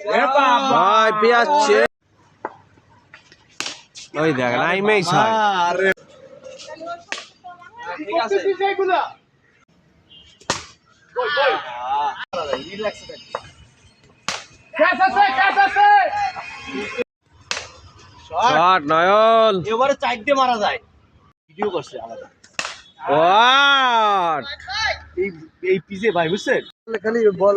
ভাই পেঁয়াচ্ছে ওই দেখ ছয় আরে শট নয়ন। এবারে চারটে মারা যায়। ভিডিও করছে আলাদা। ওয়াট এই এই পিজে ভাই বুঝছেন? খালি বল।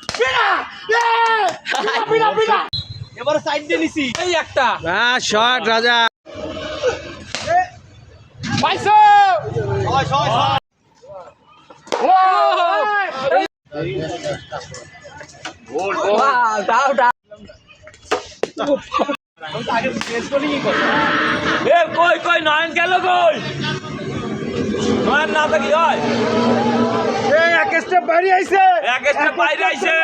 এবারে সাইড দিয়ে নিছি। এই একটা। হ্যাঁ শট রাজা। পাইছো কই কই নয়ন গেল কই? নয়ন না থাকি হয়। এক স্টেপ বাইরে আইছে। এক স্টেপ বাইরে আইছে।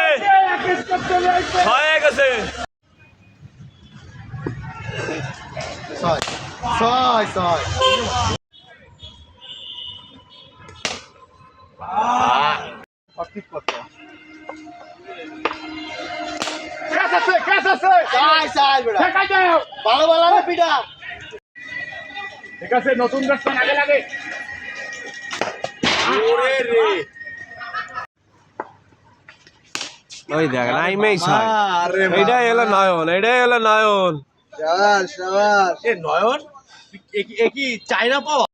এক স্টেপ চলে আইছে। হয়ে গেছে। ছয় ছয় ছয়। ঠিক করতে ক্যাশ আছে ক্যাশ আছে চাই চাই বেটা ঠেকাই দাও ভালো ভালো পিটা ঠিক আছে নতুন ব্যাটসম্যান আগে লাগে। ওই দেখ নাইমেই ছয় আরে এইটাই হলো নয়ন এইটাই হলো নয়ন। নয়ন? এ কি- চাইনা পাওয়া?